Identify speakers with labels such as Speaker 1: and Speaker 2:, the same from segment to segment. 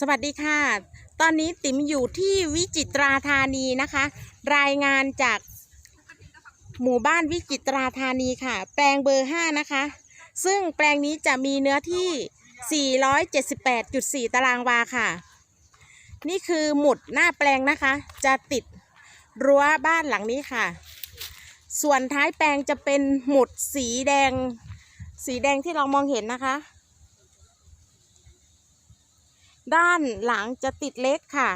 Speaker 1: สวัสดีค่ะ ตอนนี้ติ๋มอยู่ที่วิจิตราธานีนะคะ รายงานจากหมู่บ้านวิจิตราธานีค่ะ แปลงเบอร์ 5 นะคะ ซึ่งแปลงนี้จะมีเนื้อที่ 478.4 ตารางวาค่ะ นี่คือหมุดหน้าแปลงนะคะ จะติดรั้วบ้านหลังนี้ค่ะ ส่วนท้ายแปลงจะเป็นหมุดสีแดง สีแดงที่เรามองเห็นนะคะ ด้านหลังจะติดเล็กค่ะ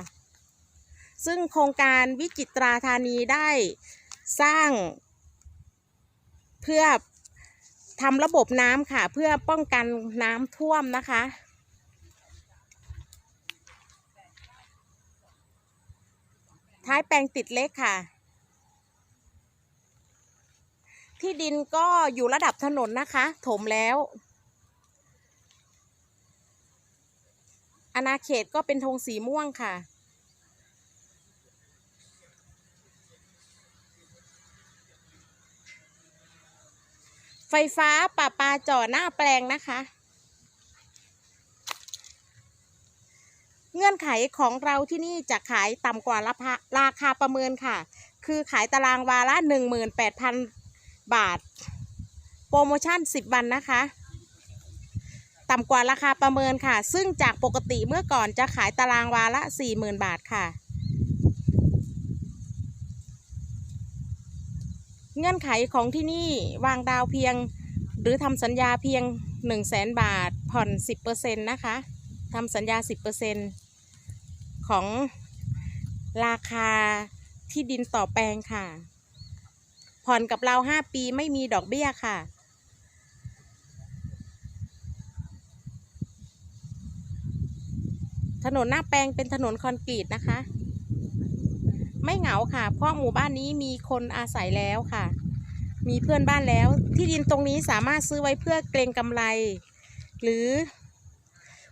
Speaker 1: ซึ่งโครงการวิจิตราธานีได้สร้าง เพื่อทำระบบน้ำค่ะ เพื่อป้องกันน้ำท่วมนะคะ ท้ายแปลงติดเล็กค่ะ ที่ดินก็อยู่ระดับถนนนะคะ ถมแล้ว อาณาเขตก็เป็นธงสีม่วงค่ะ ไฟฟ้าป่าปาจ่อหน้าแปลงนะคะ เงื่อนไขของเราที่นี่จะขายต่ำกว่าราคาราคาประเมินค่ะ คือขายตารางวาละ 18,000 บาท โปรโมชั่น 10 วันนะคะ ต่ำกว่าราคาประเมินค่ะ ซึ่งจากปกติเมื่อก่อนจะขายตารางวาละ 40,000 บาทค่ะ เงื่อนไขของที่นี่วางดาวเพียง หรือทำสัญญาเพียง 1 0 0 0 0แสนบาท ผ่อน 10%นะคะทำสัญญา 10%ของราคาที่ดินต่อแปลงค่ะ ผ่อนกับเรา 5 ปีไม่มีดอกเบี้ยค่ะ ถนนหน้าแปลงเป็นถนนคอนกรีตนะคะ ไม่เหงาค่ะ เพราะหมู่บ้านนี้มีคนอาศัยแล้วค่ะ มีเพื่อนบ้านแล้ว ที่ดินตรงนี้สามารถซื้อไว้เพื่อเกรงกำไร หรือ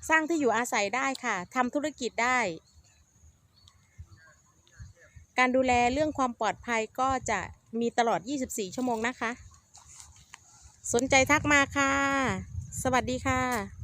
Speaker 1: สร้างที่อยู่อาศัยได้ค่ะทำธุรกิจได้ การดูแลเรื่องความปลอดภัยก็จะมีตลอด 24 ชั่วโมงนะคะ สนใจทักมาค่ะ สวัสดีค่ะ